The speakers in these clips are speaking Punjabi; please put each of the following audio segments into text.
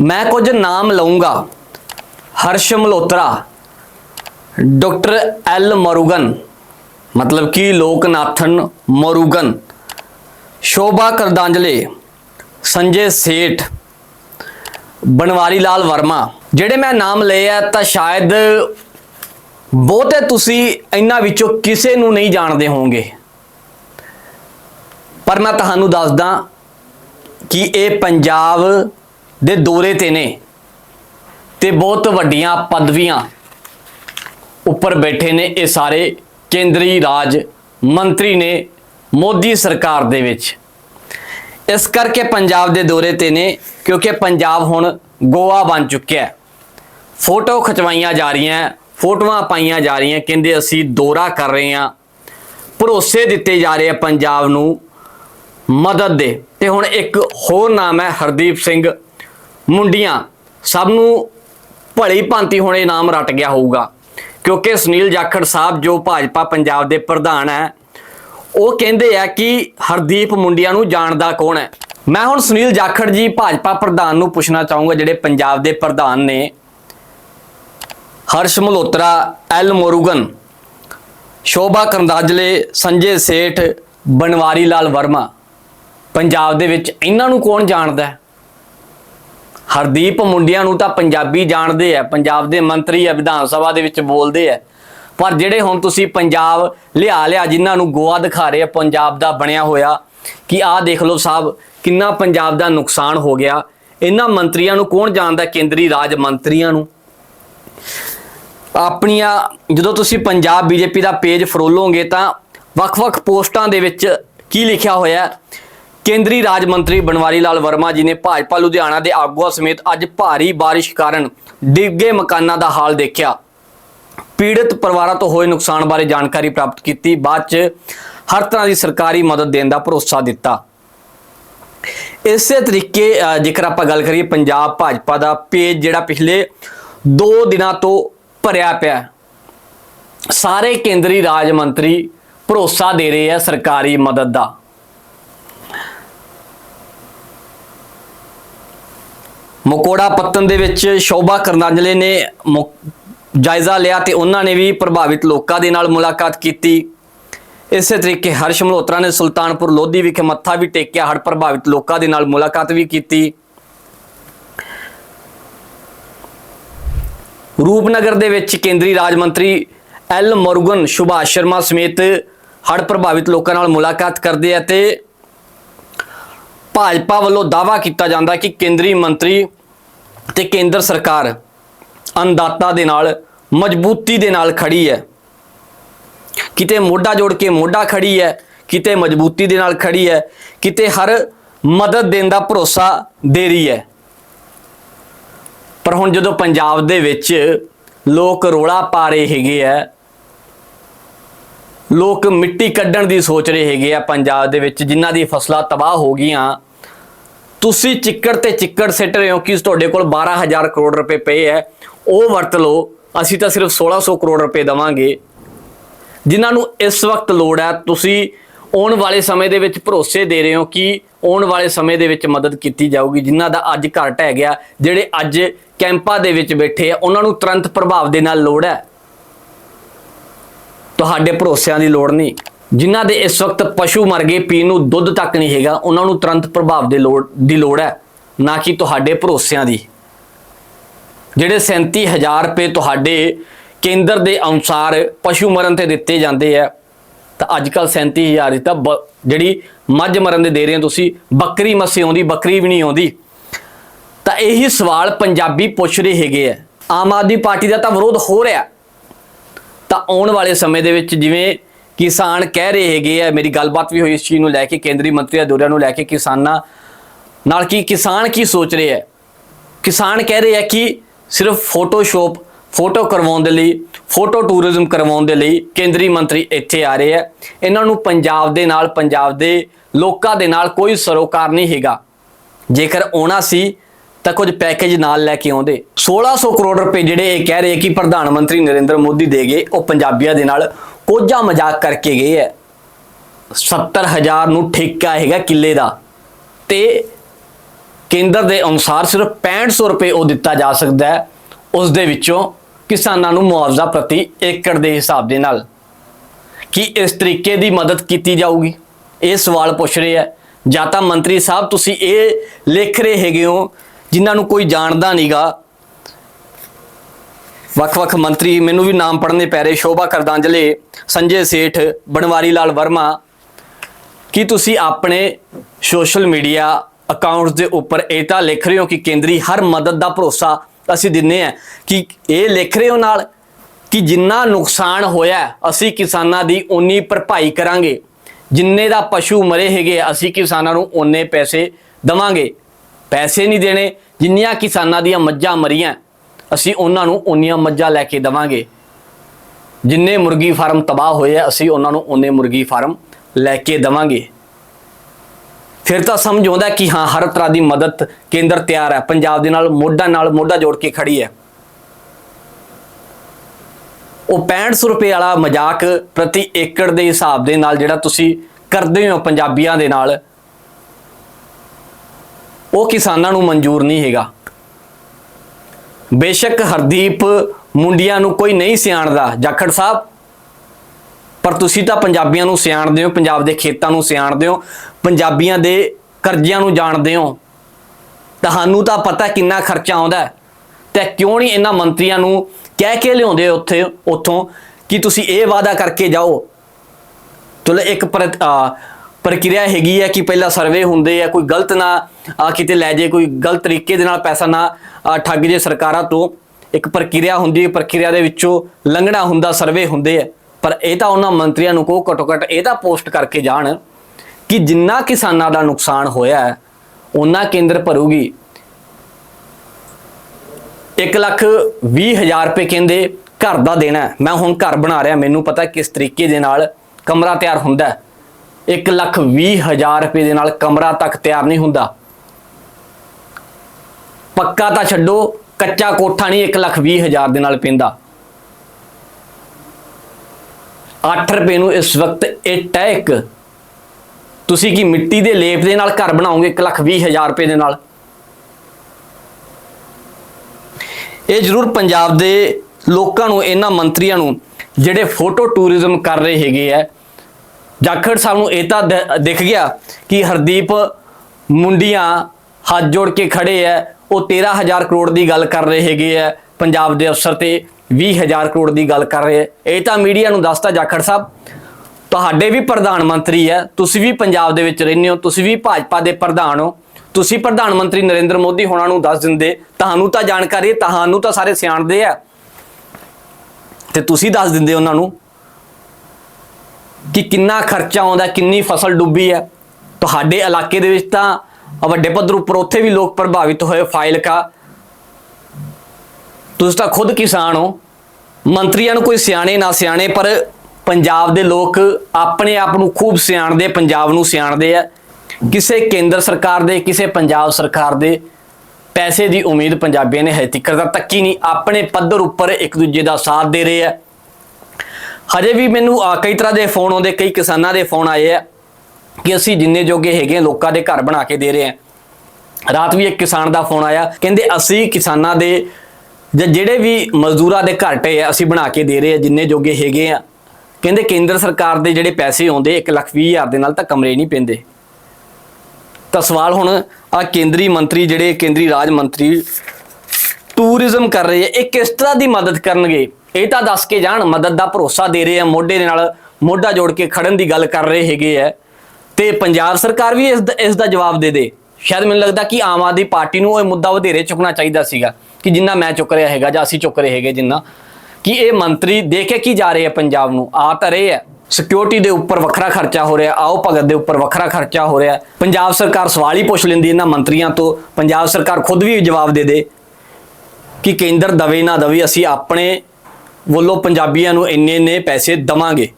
ਮੈਂ ਕੁਝ ਨਾਮ ਲਵਾਂਗਾ ਹਰਸ਼ ਮਲਹੋਤਰਾ, ਡਾਕਟਰ ਐਲ ਮਰੂਗਨ, ਮਤਲਬ ਕਿ ਲੋਕਨਾਥਨ ਮਰੂਗਨ, ਸ਼ੋਭਾ ਕਰਦਾਂਜਲੇ, ਸੰਜੇ ਸੇਠ ਬਨਵਾਰੀ ਲਾਲ ਵਰਮਾ। ਜਿਹੜੇ ਮੈਂ ਨਾਮ ਲਏ ਆ, ਤਾਂ ਸ਼ਾਇਦ ਬਹੁਤੇ ਤੁਸੀਂ ਇਹਨਾਂ ਵਿੱਚੋਂ ਕਿਸੇ ਨੂੰ ਨਹੀਂ ਜਾਣਦੇ ਹੋਵੋਗੇ ਪਰ ਮੈਂ ਤੁਹਾਨੂੰ ਦੱਸਦਾ ਕਿ ਇਹ ਪੰਜਾਬ ਦੇ ਦੌਰੇ ਤੇ ਨੇ ਤੇ ਬਹੁਤ ਵੱਡੀਆਂ ਪਦਵੀਆਂ ਉੱਪਰ ਬੈਠੇ ਨੇ ਇਹ ਸਾਰੇ ਕੇਂਦਰੀ ਰਾਜ ਮੰਤਰੀ ਨੇ ਮੋਦੀ ਸਰਕਾਰ ਦੇ ਵਿੱਚ। ਇਸ ਕਰਕੇ ਪੰਜਾਬ ਦੇ ਦੌਰੇ ਤੇ ਨੇ, ਕਿਉਂਕਿ ਪੰਜਾਬ ਹੁਣ ਗੋਆ ਬਣ ਚੁੱਕਿਆ ਹੈ। ਫੋਟੋ ਖਿਚਵਾਈਆਂ ਜਾ ਰਹੀਆਂ ਫੋਟੋਆਂ ਪਾਈਆਂ ਜਾ ਰਹੀਆਂ, ਕਹਿੰਦੇ ਅਸੀਂ ਦੌਰਾ ਕਰ ਰਹੇ ਹਾਂ। ਭਰੋਸੇ ਦਿੱਤੇ ਜਾ ਰਹੇ ਆ ਪੰਜਾਬ ਨੂੰ ਮਦਦ ਦੇ। ਤੇ ਹੁਣ ਇੱਕ ਹੋਰ ਨਾਮ ਹੈ ਹਰਦੀਪ ਸਿੰਘ ਮੁੰਡੀਆਂ। ਸਭ ਨੂੰ ਭਲੀ ਭਾਂਤੀ ਹੁਣ ਇਹ ਨਾਮ ਰਟ ਗਿਆ ਹੋਊਗਾ। ਕਿਉਂਕਿ ਸੁਨੀਲ ਜਾਖੜ ਸਾਹਿਬ, ਜੋ ਭਾਜਪਾ ਪੰਜਾਬ ਦੇ ਪ੍ਰਧਾਨ ਹੈ, ਉਹ ਕਹਿੰਦੇ ਆ ਕਿ ਹਰਦੀਪ ਮੁੰਡੀਆਂ ਨੂੰ ਜਾਣਦਾ ਕੌਣ ਹੈ। ਮੈਂ ਹੁਣ ਸੁਨੀਲ ਜਾਖੜ ਜੀ ਭਾਜਪਾ ਪ੍ਰਧਾਨ ਨੂੰ ਪੁੱਛਣਾ ਚਾਹੂੰਗਾ, ਜਿਹੜੇ ਪੰਜਾਬ ਦੇ ਪ੍ਰਧਾਨ ਨੇ, ਹਰਸ਼ ਮਲਹੋਤਰਾ, ਐਲ ਮੋਰੂਗਨ, ਸ਼ੋਭਾ ਕਰੰਦਾਜਲੇ ਸੰਜੇ ਸੇਠ, ਬਨਵਾਰੀ ਲਾਲ ਵਰਮਾ। ਪੰਜਾਬ ਦੇ ਵਿੱਚ ਇਹਨਾਂ ਨੂੰ ਕੌਣ ਜਾਣਦਾ ਹੈ? ਹਰਦੀਪ ਮੁੰਡਿਆਂ ਨੂੰ ਤਾਂ ਪੰਜਾਬੀ ਜਾਣਦੇ ਆ, ਪੰਜਾਬ ਦੇ ਮੰਤਰੀ ਆ, ਵਿਧਾਨ ਸਭਾ ਦੇ ਵਿੱਚ ਬੋਲਦੇ ਆ। ਪਰ ਜਿਹੜੇ ਹੁਣ ਤੁਸੀਂ ਪੰਜਾਬ ਲਿਆ ਲਿਆ, ਜਿਨ੍ਹਾਂ ਨੂੰ ਗੋਆ ਦਿਖਾ ਰਹੇ ਆ, ਪੰਜਾਬ ਦਾ ਬਣਿਆ ਹੋਇਆ, ਕਿ ਆਹ ਦੇਖ ਲਓ ਸਾਹਿਬ, ਕਿੰਨਾ ਪੰਜਾਬ ਦਾ ਨੁਕਸਾਨ ਹੋ ਗਿਆ। ਇਹਨਾਂ ਮੰਤਰੀਆਂ ਨੂੰ ਕੌਣ ਜਾਣਦਾ, ਕੇਂਦਰੀ ਰਾਜ ਮੰਤਰੀਆਂ ਨੂੰ? ਆਪਣੀਆਂ, ਜਦੋਂ ਤੁਸੀਂ ਪੰਜਾਬ, ਬੀਜੇਪੀ ਦਾ ਪੇਜ ਫਰੋਲੋਗੇ ਤਾਂ ਵੱਖ-ਵੱਖ ਪੋਸਟਾਂ ਦੇ ਵਿੱਚ ਕੀ ਲਿਖਿਆ ਹੋਇਆ ਕੇਂਦਰੀ ਰਾਜ ਮੰਤਰੀ ਬਨਵਾਰੀ ਲਾਲ ਵਰਮਾ ਜੀ ਨੇ ਭਾਜਪਾ ਲੁਧਿਆਣਾ ਦੇ ਆਗੂਆਂ ਸਮੇਤ ਅੱਜ ਭਾਰੀ ਬਾਰਿਸ਼ ਕਾਰਨ ਡਿੱਗੇ ਮਕਾਨਾਂ ਦਾ ਹਾਲ ਦੇਖਿਆ। ਪੀੜਤ ਪਰਿਵਾਰਾਂ ਤੋਂ ਹੋਏ ਨੁਕਸਾਨ ਬਾਰੇ ਜਾਣਕਾਰੀ ਪ੍ਰਾਪਤ ਕੀਤੀ। ਬਾਅਦ 'ਚ ਹਰ ਤਰ੍ਹਾਂ ਦੀ ਸਰਕਾਰੀ ਮਦਦ ਦੇਣ ਦਾ ਭਰੋਸਾ ਦਿੱਤਾ। ਇਸੇ ਤਰੀਕੇ ਅ, ਜੇਕਰ ਆਪਾਂ ਗੱਲ ਕਰੀਏ ਪੰਜਾਬ ਭਾਜਪਾ ਦਾ ਪੇਜ ਜਿਹੜਾ ਪਿਛਲੇ 2 ਦਿਨਾਂ ਤੋਂ ਭਰਿਆ ਪਿਆ ਸਾਰੇ ਕੇਂਦਰੀ ਰਾਜ ਮੰਤਰੀ ਭਰੋਸਾ ਦੇ ਰਹੇ ਆ ਸਰਕਾਰੀ ਮਦਦ ਦਾ। ਮਕੋੜਾ ਪੱਤਨ ਦੇ ਵਿੱਚ ਸ਼ੋਭਾ ਕਰਨਾਂਜਲੇ ਨੇ ਮੁ- ਜਾਇਜ਼ਾ ਲਿਆ ਤੇ ਉਹਨਾਂ ਨੇ ਵੀ ਪ੍ਰਭਾਵਿਤ ਲੋਕਾਂ ਦੇ ਨਾਲ ਮੁਲਾਕਾਤ ਕੀਤੀ। ਇਸੇ ਤਰੀਕੇ ਹਰਸ਼ ਮਲਹੋਤਰਾ ਨੇ ਸੁਲਤਾਨਪੁਰ ਲੋਧੀ ਵਿਖੇ ਮੱਥਾ ਵੀ ਟੇਕਿਆ, ਹੜ੍ਹ ਪ੍ਰਭਾਵਿਤ ਲੋਕਾਂ ਦੇ ਨਾਲ ਮੁਲਾਕਾਤ ਵੀ ਕੀਤੀ। ਰੂਪਨਗਰ ਦੇ ਵਿੱਚ ਕੇਂਦਰੀ ਰਾਜ ਮੰਤਰੀ ਐਲ ਮੋਰਗਨ, ਸੁਭਾਸ਼ ਸ਼ਰਮਾ ਸਮੇਤ ਹੜ੍ਹ ਪ੍ਰਭਾਵਿਤ ਲੋਕਾਂ ਨਾਲ ਮੁਲਾਕਾਤ ਕਰਦੇ ਆ ਤੇ ਭਾਜਪਾ ਵੱਲੋਂ ਦਾਵਾ ਕੀਤਾ ਜਾਂਦਾ ਕਿ ਕੇਂਦਰੀ ਮੰਤਰੀ ਤੇ ਕੇਂਦਰ ਸਰਕਾਰ ਅੰਦਾਤਾ ਦੇ ਨਾਲ, ਮਜ਼ਬੂਤੀ ਦੇ ਨਾਲ ਖੜੀ ਹੈ। ਕਿਤੇ ਮੋਢਾ ਜੋੜ ਕੇ ਮੋਢਾ ਖੜੀ ਹੈ, ਕਿਤੇ ਮਜ਼ਬੂਤੀ ਦੇ ਨਾਲ ਖੜੀ ਹੈ, ਕਿਤੇ ਹਰ ਮਦਦ ਦੇਣ ਦਾ ਭਰੋਸਾ ਦੇ ਰਹੀ ਹੈ। ਪਰ ਹੁਣ ਜਦੋਂ ਪੰਜਾਬ ਦੇ ਵਿੱਚ ਲੋਕ ਰੋਲਾ ਪਾ ਰਹੇ ਹੈਗੇ ਆ, ਲੋਕ ਮਿੱਟੀ ਕੱਢਣ ਦੀ ਸੋਚ ਰਹੇ ਹੈਗੇ ਆ ਪੰਜਾਬ ਦੇ ਵਿੱਚ, ਜਿਨ੍ਹਾਂ ਦੀ ਫਸਲਾਂ ਤਬਾਹ ਹੋ ਗਈਆਂ ਤੁਸੀਂ ਚਿੱਕੜ ਤੇ ਚਿੱਕੜ ਸਿੱਟ ਰਹੇ ਹੋ ਕਿ ਤੁਹਾਡੇ ਕੋਲ 12000 ਕਰੋੜ ਰੁਪਏ ਪਏ ਹੈ। ਉਹ ਵਰਤ ਲਓ, ਅਸੀਂ ਤਾਂ ਸਿਰਫ 1600 ਕਰੋੜ ਰੁਪਏ ਦਵਾਂਗੇ। ਜਿਨ੍ਹਾਂ ਨੂੰ ਇਸ ਵਕਤ ਲੋੜ ਹੈ, ਤੁਸੀਂ ਆਉਣ ਵਾਲੇ ਸਮੇਂ ਦੇ ਵਿੱਚ ਭਰੋਸੇ ਦੇ ਰਹੇ ਹੋ ਕਿ ਆਉਣ ਵਾਲੇ ਸਮੇਂ ਦੇ ਵਿੱਚ ਮਦਦ ਕੀਤੀ ਜਾਊਗੀ। ਜਿਨ੍ਹਾਂ ਦਾ ਅੱਜ ਘਰ ਢਹਿ ਗਿਆ, ਜਿਹੜੇ ਅੱਜ ਕੈਂਪਾਂ ਦੇ ਵਿੱਚ ਬੈਠੇ ਆ, ਉਹਨਾਂ ਨੂੰ ਤੁਰੰਤ ਪ੍ਰਭਾਵ ਦੇ ਨਾਲ ਲੋੜ ਹੈ। ਤੁਹਾਡੇ ਭਰੋਸਿਆਂ ਦੀ ਲੋੜ ਨਹੀਂ। ਜਿਨ੍ਹਾਂ ਦੇ ਇਸ ਵਕਤ ਪਸ਼ੂ ਮਰ ਗਏ, ਪੀਣ ਨੂੰ ਦੁੱਧ ਤੱਕ ਨਹੀਂ ਹੈਗਾ, ਉਹਨਾਂ ਨੂੰ ਤੁਰੰਤ ਪ੍ਰਭਾਵ ਦੇ ਲੋੜ, ਦੀ ਲੋੜ ਹੈ, ਨਾ ਕਿ ਤੁਹਾਡੇ ਭਰੋਸਿਆਂ ਦੀ। ਜਿਹੜੇ 37000 ਰੁਪਏ ਤੁਹਾਡੇ ਕੇਂਦਰ ਦੇ ਅਨੁਸਾਰ ਪਸ਼ੂ ਮਰਨ ਤੇ ਦਿੱਤੇ ਜਾਂਦੇ ਆ, ਤਾਂ ਅੱਜ ਕੱਲ 37000 ਦੀ ਤਾਂ ਬ- ਜਿਹੜੀ ਮੱਝ ਮਰਨ ਦੇ ਦੇ ਰਹੇ ਹੋ ਤੁਸੀਂ, ਬੱਕਰੀ ਮੱਸੇ ਆਉਂਦੀ, ਬੱਕਰੀ ਵੀ ਨਹੀਂ ਆਉਂਦੀ। ਤਾਂ ਇਹੀ ਸਵਾਲ ਪੰਜਾਬੀ ਪੁੱਛ ਰਹੇ ਹੈਗੇ ਆ। ਆਮ ਆਦਮੀ ਪਾਰਟੀ ਦਾ ਤਾਂ ਵਿਰੋਧ ਹੋ ਰਿਹਾ। ਤਾਂ ਆਉਣ ਵਾਲੇ ਸਮੇਂ ਦੇ ਵਿੱਚ ਜਿਵੇਂ ਕਿਸਾਨ ਕਹਿ ਰਹੇ ਹੈਗੇ ਆ, ਮੇਰੀ ਗੱਲਬਾਤ ਵੀ ਹੋਈ ਇਸ ਚੀਜ਼ ਨੂੰ ਲੈ ਕੇ, ਕੇਂਦਰੀ ਮੰਤਰੀ ਦੇ ਨੂੰ ਲੈ ਕੇ ਕਿਸਾਨਾਂ ਨਾਲ ਕੀ, ਕਿਸਾਨ ਕੀ ਸੋਚ ਰਹੇ ਹੈ ਕਿਸਾਨ ਕਹਿ ਰਹੇ ਆ ਕਿ ਸਿਰਫ ਫੋਟੋਸ਼ਾਪ ਫੋਟੋ ਕਰਵਾਉਣ ਦੇ ਲਈ ਫੋਟੋ ਟੂਰਿਜ਼ਮ ਕਰਵਾਉਣ ਦੇ ਲਈ ਕੇਂਦਰੀ ਮੰਤਰੀ ਇੱਥੇ ਆ ਰਹੇ ਆ। ਇਹਨਾਂ ਨੂੰ ਪੰਜਾਬ ਦੇ ਨਾਲ, ਪੰਜਾਬ ਦੇ ਲੋਕਾਂ ਦੇ ਨਾਲ ਕੋਈ ਸਰੋਕਾਰ ਨਹੀਂ ਹੈਗਾ। ਜੇਕਰ ਆਉਣਾ ਸੀ, ਤਾਂ ਕੁਝ ਪੈਕੇਜ ਨਾਲ ਲੈ ਕੇ ਆਉਂਦੇ। 1600 ਕਰੋੜ ਰੁਪਏ ਜਿਹੜੇ ਇਹ ਕਹਿ ਰਹੇ ਕਿ ਪ੍ਰਧਾਨ ਮੰਤਰੀ ਨਰਿੰਦਰ ਮੋਦੀ ਦੇ ਗਏ ਉਹ ਪੰਜਾਬੀਆਂ ਦੇ ਨਾਲ ਕੋਝਾ ਮਜ਼ਾਕ ਕਰਕੇ ਗਏ ਹੈ। 70000 ਨੂੰ ਠੇਕਾ ਹੈਗਾ ਕਿੱਲੇ ਦਾ। ਤੇ ਕੇਂਦਰ ਦੇ ਅਨੁਸਾਰ ਸਿਰਫ 6500 ਰੁਪਏ ਉਹ ਦਿੱਤਾ ਜਾ ਸਕਦਾ ਹੈ। ਉਸ ਦੇ ਵਿੱਚੋਂ ਕਿਸਾਨਾਂ ਨੂੰ ਮੁਆਵਜ਼ਾ ਪ੍ਰਤੀ ਏਕੜ ਦੇ ਹਿਸਾਬ ਦੇ ਨਾਲ। ਕੀ ਇਸ ਤਰੀਕੇ ਦੀ ਮਦਦ ਕੀਤੀ ਜਾਊਗੀ? ਇਹ ਸਵਾਲ ਪੁੱਛ ਰਹੇ ਆ ਜਾਂ ਤਾਂ ਮੰਤਰੀ ਸਾਹਿਬ, ਤੁਸੀਂ ਇਹ ਲਿਖ ਰਹੇ ਹੈਗੇ ਹੋ, ਜਿਨ੍ਹਾਂ ਨੂੰ ਕੋਈ ਜਾਣਦਾ ਨਹੀਂਗਾ ਵੱਖ-ਵੱਖ ਮੰਤਰੀ ਮੈਨੂੰ ਵੀ ਨਾਮ ਪੜ੍ਹਨੇ ਪੈ ਰਹੇ। ਸ਼ੋਭਾ ਕਰਦਾਂਜਲੇ, ਸੰਜੇ ਸੇਠ, ਬਨਵਾਰੀ ਲਾਲ ਵਰਮਾ, ਕੀ ਤੁਸੀਂ ਆਪਣੇ ਸੋਸ਼ਲ ਮੀਡੀਆ ਅਕਾਊਂਟਸ ਦੇ ਉੱਪਰ ਇਹ ਤਾਂ ਲਿਖ ਰਹੇ ਹੋ ਕਿ ਕੇਂਦਰੀ ਹਰ ਮਦਦ ਦਾ ਭਰੋਸਾ ਅਸੀਂ ਦਿੰਨੇ ਆ ਕਿ ਇਹ ਲਿਖ ਰਹੇ ਹੋ ਨਾਲ ਕਿ ਜਿੰਨਾ ਨੁਕਸਾਨ ਹੋਇਆ ਅਸੀਂ ਕਿਸਾਨਾਂ ਦੀ ਉਨੀ ਭਰਪਾਈ ਕਰਾਂਗੇ। ਜਿੰਨੇ ਦਾ ਪਸ਼ੂ ਮਰੇ ਹੈਗੇ, ਅਸੀਂ ਕਿਸਾਨਾਂ ਨੂੰ ਉਨੇ ਪੈਸੇ ਦਵਾਂਗੇ। ਪੈਸੇ ਨਹੀਂ ਦੇਣੇ, ਜਿੰਨੀਆਂ ਕਿਸਾਨਾਂ ਦੀਆਂ ਮੱਝਾਂ ਮਰੀਆਂ ਅਸੀਂ ਉਹਨਾਂ ਨੂੰ ਓਨੀਆਂ ਮੱਝਾਂ ਲੈ ਕੇ ਦਵਾਂਗੇ। ਜਿੰਨੇ ਮੁਰਗੀ ਫਾਰਮ ਤਬਾਹ ਹੋਏ ਆ, ਅਸੀਂ ਉਹਨਾਂ ਨੂੰ ਓਨੇ ਮੁਰਗੀ ਫਾਰਮ ਲੈ ਕੇ ਦਵਾਂਗੇ। ਫਿਰ ਤਾਂ ਸਮਝ ਆਉਂਦਾ ਕਿ ਹਾਂ, ਹਰ ਤਰ੍ਹਾਂ ਦੀ ਮਦਦ ਕੇਂਦਰ ਤਿਆਰ ਹੈ। ਪੰਜਾਬ ਦੇ ਨਾਲ ਮੋਢਾ ਨਾਲ ਮੋਢਾ ਜੋੜ ਕੇ ਖੜੀ ਹੈ। ਉਹ 6500 ਰੁਪਏ ਵਾਲਾ ਮਜ਼ਾਕ ਪ੍ਰਤੀ ਏਕੜ ਦੇ ਹਿਸਾਬ ਦੇ ਨਾਲ ਜਿਹੜਾ ਤੁਸੀਂ ਕਰਦੇ ਹੋ ਪੰਜਾਬੀਆਂ ਦੇ ਨਾਲ, ਉਹ ਕਿਸਾਨਾਂ ਨੂੰ ਮਨਜ਼ੂਰ ਨਹੀਂ ਹੈਗਾ। ਬੇਸ਼ੱਕ ਹਰਦੀਪ ਮੁੰਡੀਆਂ ਨੂੰ ਕੋਈ ਨਹੀਂ ਸਿਆਣਦਾ, ਜਾਖੜ ਸਾਹਿਬ। ਪਰ ਤੁਸੀਂ ਤਾਂ ਪੰਜਾਬੀਆਂ ਨੂੰ ਸਿਆਣਦੇ ਹੋ, ਪੰਜਾਬ ਦੇ ਖੇਤਾਂ ਨੂੰ ਸਿਆਣਦੇ ਹੋ, ਪੰਜਾਬੀਆਂ ਦੇ ਕਰਜ਼ਿਆਂ ਨੂੰ ਜਾਣਦੇ ਹੋ। ਤੁਹਾਨੂੰ ਤਾਂ ਪਤਾ ਕਿੰਨਾ ਖਰਚਾ ਆਉਂਦਾ ਤੇ ਕਿਉਂ ਨਹੀਂ ਇਹਨਾਂ ਮੰਤਰੀਆਂ ਨੂੰ ਕਹਿ ਕੇ ਲਿਆਉਂਦੇ ਉੱਥੇ, ਉੱਥੋਂ ਕਿ ਤੁਸੀਂ ਇਹ ਵਾਅਦਾ ਕਰਕੇ ਜਾਓ। ਚਲੋ ਇੱਕ ਪ੍ਰਕਿਰਿਆ ਹੈਗੀ ਹੈ ਕਿ ਪਹਿਲਾਂ ਸਰਵੇ ਹੁੰਦੇ ਆ, ਕੋਈ ਗਲਤ ਨਾ ਕਿਤੇ ਲੈ ਜੇ ਕੋਈ ਗਲਤ ਤਰੀਕੇ ਦੇ ਨਾਲ ਪੈਸਾ ਨਾ ਠੱਗ ਜੇ ਸਰਕਾਰਾਂ ਤੋਂ ਇੱਕ ਪ੍ਰਕਿਰਿਆ ਹੁੰਦੀ ਹੈ, ਪ੍ਰਕਿਰਿਆ ਦੇ ਵਿੱਚੋਂ ਲੰਘਣਾ ਹੁੰਦਾ ਸਰਵੇ ਹੁੰਦੇ ਆ। ਪਰ ਇਹ ਤਾਂ ਉਹਨਾਂ ਮੰਤਰੀਆਂ ਨੂੰ ਕੋ ਘਟੋ ਘਟ, ਇਹ ਤਾਂ ਪੋਸਟ ਕਰਕੇ ਜਾਣ ਕਿ ਜਿੰਨਾ ਕਿਸਾਨਾਂ ਦਾ ਨੁਕਸਾਨ ਹੋਇਆ ਹੈ ਉਹਨਾਂ ਕੇਂਦਰ ਭਰੂਗੀ। 1 ਲੱਖ 20 ਹਜ਼ਾਰ ਰੁਪਏ ਕਹਿੰਦੇ ਘਰ ਦਾ ਦੇਣਾ ਮੈਂ ਹੁਣ ਘਰ ਬਣਾ ਰਿਹਾ, ਮੈਨੂੰ ਪਤਾ ਕਿਸ ਤਰੀਕੇ ਦੇ ਨਾਲ ਕਮਰਾ ਤਿਆਰ ਹੁੰਦਾ 1 ਲੱਖ 20 ਹਜ਼ਾਰ ਰੁਪਏ ਦੇ ਨਾਲ ਕਮਰਾ ਤੱਕ ਤਿਆਰ ਨਹੀਂ ਹੁੰਦਾ। ਪੱਕਾ ਤਾਂ ਛੱਡੋ, ਕੱਚਾ ਕੋਠਾ ਨਹੀਂ 1 ਲੱਖ 20 ਹਜ਼ਾਰ ਦੇ ਨਾਲ ਪੈਂਦਾ। 8 ਰੁਪਏ ਨੂੰ ਇਸ ਵਕਤ ਇੱਟ ਹੈ ਇੱਕ। ਤੁਸੀਂ ਕੀ ਮਿੱਟੀ ਦੇ ਲੇਪ ਦੇ ਨਾਲ ਘਰ ਬਣਾਓਗੇ 1 ਲੱਖ 20 ਹਜ਼ਾਰ ਰੁਪਏ ਦੇ ਨਾਲ? ਇਹ ਜ਼ਰੂਰ ਪੰਜਾਬ ਦੇ ਲੋਕਾਂ ਨੂੰ, ਇਹਨਾਂ ਮੰਤਰੀਆਂ ਨੂੰ, ਜਿਹੜੇ ਫੋਟੋ ਟੂਰਿਜ਼ਮ ਕਰ ਰਹੇ ਹੈਗੇ ਆ ਜਾਖੜ ਸਾਹਿਬ ਨੂੰ ਇਹ ਤਾਂ ਦ- ਦਿਖ ਗਿਆ ਕਿ ਹਰਦੀਪ ਮੁੰਡੀਆਂ ਹੱਥ ਜੋੜ ਕੇ ਖੜੇ ਐ। ਉਹ 13000 ਕਰੋੜ ਦੀ ਗੱਲ ਕਰ ਰਹੇ ਹੈਗੇ ਆ ਪੰਜਾਬ ਦੇ ਅਫਸਰ ਤੇ 20000 ਕਰੋੜ ਦੀ ਗੱਲ ਕਰ ਰਹੇ ਐ। ਇਹ ਤਾਂ ਮੀਡੀਆ ਨੂੰ ਦੱਸਤਾ ਜਾਖੜ ਸਾਹਿਬ, ਤੁਹਾਡੇ ਵੀ ਪ੍ਰਧਾਨ ਮੰਤਰੀ ਹੈ ਤੁਸੀਂ ਵੀ ਪੰਜਾਬ ਦੇ ਵਿੱਚ ਰਹਿੰਦੇ ਹੋ। ਤੁਸੀਂ ਵੀ ਭਾਜਪਾ ਦੇ ਪ੍ਰਧਾਨ ਹੋ। ਤੁਸੀਂ ਪ੍ਰਧਾਨ ਮੰਤਰੀ ਨਰਿੰਦਰ ਮੋਦੀ ਹੋਣਾ ਨੂੰ ਦੱਸ ਦਿੰਦੇ। ਤੁਹਾਨੂੰ ਤਾਂ ਜਾਣਕਾਰੀ ਤੁਹਾਨੂੰ ਤਾਂ ਸਾਰੇ ਸਿਆਣਦੇ ਆ ਤੇ ਤੁਸੀਂ ਦੱਸ ਦਿੰਦੇ ਉਹਨਾਂ ਨੂੰ ਕਿ ਕਿੰਨਾ ਖਰਚਾ ਆਉਂਦਾ, ਕਿੰਨੀ ਫਸਲ ਡੁੱਬੀ ਹੈ। ਤੁਹਾਡੇ ਇਲਾਕੇ ਦੇ ਵਿੱਚ ਤਾਂ ਵੱਡੇ ਪੱਧਰ ਉੱਪਰ ਉੱਥੇ ਵੀ ਲੋਕ ਪ੍ਰਭਾਵਿਤ ਹੋਏ ਫਾਈਲ ਕਾ। ਤੁਸੀਂ ਤਾਂ ਖੁਦ ਕਿਸਾਨ ਹੋ। ਮੰਤਰੀਆਂ ਨੂੰ ਕੋਈ ਸਿਆਣੇ ਨਾ ਸਿਆਣੇ, ਪਰ ਪੰਜਾਬ ਦੇ ਲੋਕ ਆਪਣੇ ਆਪ ਨੂੰ ਖੂਬ ਸਿਆਣਦੇ, ਪੰਜਾਬ ਨੂੰ ਸਿਆਣਦੇ ਆ। ਕਿਸੇ ਕੇਂਦਰ ਸਰਕਾਰ ਦੇ, ਕਿਸੇ ਪੰਜਾਬ ਸਰਕਾਰ ਦੇ ਪੈਸੇ ਦੀ ਉਮੀਦ ਪੰਜਾਬੀਆਂ ਨੇ ਹਜੇ ਤੱਕ ਤਾਂ ਤੱਕੀ ਨਹੀਂ। ਆਪਣੇ ਪੱਧਰ ਉੱਪਰ ਇੱਕ ਦੂਜੇ ਦਾ ਸਾਥ ਦੇ ਰਹੇ ਆ। ਹਜੇ ਵੀ ਮੈਨੂੰ ਆ, ਕਈ ਤਰ੍ਹਾਂ ਦੇ ਫੋਨ ਆਉਂਦੇ ਕਈ ਕਿਸਾਨਾਂ ਦੇ ਫੋਨ ਆਏ ਆ ਕਿ ਅਸੀਂ ਜਿੰਨੇ ਜੋਗੇ ਹੈਗੇ ਆ, ਲੋਕਾਂ ਦੇ ਘਰ ਬਣਾ ਕੇ ਦੇ ਰਹੇ ਆ। ਰਾਤ ਵੀ ਇੱਕ ਕਿਸਾਨ ਦਾ ਫੋਨ ਆਇਆ ਕਹਿੰਦੇ ਅਸੀਂ ਕਿਸਾਨਾਂ ਦੇ ਜਾਂ ਜਿਹੜੇ ਵੀ ਮਜ਼ਦੂਰਾਂ ਦੇ ਘਰ ਟੇ ਆ ਅਸੀਂ ਬਣਾ ਕੇ ਦੇ ਰਹੇ ਆ ਜਿੰਨੇ ਜੋਗੇ ਹੈਗੇ ਆ। ਕਹਿੰਦੇ ਕੇਂਦਰ ਸਰਕਾਰ ਦੇ ਜਿਹੜੇ ਪੈਸੇ ਆਉਂਦੇ 1 ਲੱਖ 20 ਹਜ਼ਾਰ ਦੇ ਨਾਲ ਤਾਂ ਕਮਰੇ ਨਹੀਂ ਪੈਂਦੇ। ਤਾਂ ਸਵਾਲ ਹੁਣ ਆ ਕੇਂਦਰੀ ਮੰਤਰੀ ਜਿਹੜੇ ਕੇਂਦਰੀ ਰਾਜ ਮੰਤਰੀ ਟੂਰਿਜ਼ਮ ਕਰ ਰਹੇ ਆ ਇਹ ਕਿਸ ਤਰ੍ਹਾਂ ਦੀ ਮਦਦ ਕਰਨਗੇ? ਇਹ ਤਾਂ ਦੱਸ ਕੇ ਜਾਣ, ਮਦਦ ਦਾ ਭਰੋਸਾ ਦੇ ਰਹੇ ਆ, ਮੋਢੇ ਦੇ ਨਾਲ ਮੋਢਾ ਜੋੜ ਕੇ ਖੜਨ ਦੀ ਗੱਲ ਕਰ ਰਹੇ ਹੈਗੇ ਆ। ਤੇ ਪੰਜਾਬ ਸਰਕਾਰ ਵੀ ਇਸ ਦਾ ਇਸ ਦਾ ਜਵਾਬ ਦੇ ਦੇ। ਸ਼ਾਇਦ ਮੈਨੂੰ ਲੱਗਦਾ ਕਿ ਆਮ ਆਦਮੀ ਪਾਰਟੀ ਨੂੰ ਇਹ ਮੁੱਦਾ ਵਧੇਰੇ ਚੁੱਕਣਾ ਚਾਹੀਦਾ ਸੀਗਾ, ਕਿ ਜਿੰਨਾ ਮੈਂ ਚੁੱਕ ਰਿਹਾ ਹੈਗਾ ਜਾਂ ਅਸੀਂ ਚੁੱਕ ਰਹੇ ਹੈਗੇ ਜਿੰਨਾ, ਕਿ ਇਹ ਮੰਤਰੀ ਦੇ ਕੇ ਕੀ ਜਾ ਰਹੇ ਆ ਪੰਜਾਬ ਨੂੰ। ਆ ਤਾਂ ਰਹੇ ਆ ਸਿਕਿਉਰਿਟੀ ਦੇ ਉੱਪਰ ਵੱਖਰਾ ਖਰਚਾ ਹੋ ਰਿਹਾ, ਆਓ ਭਗਤ ਦੇ ਉੱਪਰ ਵੱਖਰਾ ਖਰਚਾ ਹੋ ਰਿਹਾ। ਪੰਜਾਬ ਸਰਕਾਰ ਸਵਾਲ ਹੀ ਪੁੱਛ ਲੈਂਦੀ ਇਹਨਾਂ ਮੰਤਰੀਆਂ ਤੋਂ, ਪੰਜਾਬ ਸਰਕਾਰ ਖੁਦ ਵੀ ਜਵਾਬ ਦੇ ਦੇ, ਕਿ ਕੇਂਦਰ ਦਵੇ ਨਾ ਦਵੇ, ਅਸੀਂ ਆਪਣੇ ਵੱਲੋਂ ਪੰਜਾਬੀਆਂ ਨੂੰ ਇੰਨੇ ਇੰਨੇ ਪੈਸੇ ਦਵਾਂਗੇ।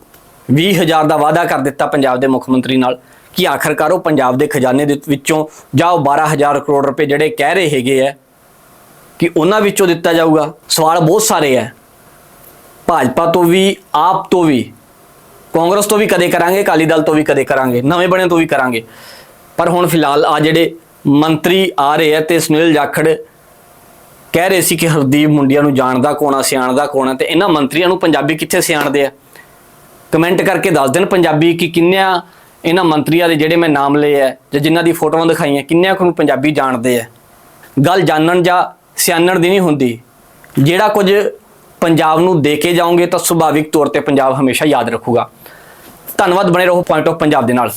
20000 ਦਾ ਵਾਅਦਾ ਕਰ ਦਿੱਤਾ ਪੰਜਾਬ ਦੇ ਮੁੱਖ ਮੰਤਰੀ ਨਾਲ ਕਿ ਆਖਰਕਾਰ ਉਹ ਪੰਜਾਬ ਦੇ ਖਜ਼ਾਨੇ ਦੇ ਵਿੱਚੋਂ ਜਾਂ ਉਹ 12000 ਕਰੋੜ ਰੁਪਏ ਜਿਹੜੇ ਕਹਿ ਰਹੇ ਹੈਗੇ ਆ, ਕਿ ਉਹਨਾਂ ਵਿੱਚੋਂ ਦਿੱਤਾ ਜਾਊਗਾ। ਸਵਾਲ ਬਹੁਤ ਸਾਰੇ ਆ। ਭਾਜਪਾ ਤੋਂ ਵੀ, ਆਪ ਤੋਂ ਵੀ, ਕਾਂਗਰਸ ਤੋਂ ਵੀ ਕਦੇ ਕਰਾਂਗੇ, ਅਕਾਲੀ ਦਲ ਤੋਂ ਵੀ ਕਦੇ ਕਰਾਂਗੇ, ਨਵੇਂ ਬਣੇ ਤੋਂ ਵੀ ਕਰਾਂਗੇ। ਪਰ ਹੁਣ ਫਿਲਹਾਲ ਆ ਜਿਹੜੇ ਮੰਤਰੀ ਆ ਰਹੇ ਆ ਤੇ ਸੁਨੀਲ ਜਾਖੜ ਕਹਿ ਰਹੇ ਸੀ ਕਿ ਹਰਦੀਪ ਮੁੰਡਿਆਂ ਨੂੰ ਜਾਣਦਾ ਕੌਣ ਆ ਸਿਆਣਦਾ ਕੌਣ ਆ ਤੇ ਇਹਨਾਂ ਮੰਤਰੀਆਂ ਨੂੰ ਪੰਜਾਬੀ ਕਿੱਥੇ ਸਿਆਣਦੇ ਆ? ਕਮੈਂਟ ਕਰਕੇ ਦੱਸ ਦੇਣ ਪੰਜਾਬੀ ਕਿ ਕਿੰਨਿਆਂ ਇਹਨਾਂ ਮੰਤਰੀਆਂ ਦੇ ਜਿਹੜੇ ਮੈਂ ਨਾਮ ਲਏ ਆ ਜਾਂ ਜਿਨ੍ਹਾਂ ਦੀ ਫੋਟੋਆਂ ਦਿਖਾਈਆਂ, ਕਿੰਨਿਆਂ ਕੁ ਨੂੰ ਪੰਜਾਬੀ ਜਾਣਦੇ ਆ? ਗੱਲ ਜਾਣਨ ਜਾਂ ਸਿਆਣਨ ਦੀ ਨਹੀਂ ਹੁੰਦੀ। ਜਿਹੜਾ ਕੁਝ ਪੰਜਾਬ ਨੂੰ ਦੇ ਕੇ ਜਾਓਗੇ ਤਾਂ ਸੁਭਾਵਿਕ ਤੌਰ ਤੇ ਪੰਜਾਬ ਹਮੇਸ਼ਾ ਯਾਦ ਰੱਖੂਗਾ। ਧੰਨਵਾਦ, ਬਣੇ ਰਹੋ ਪੁਆਇੰਟ ਆਫ ਪੰਜਾਬ ਦੇ ਨਾਲ।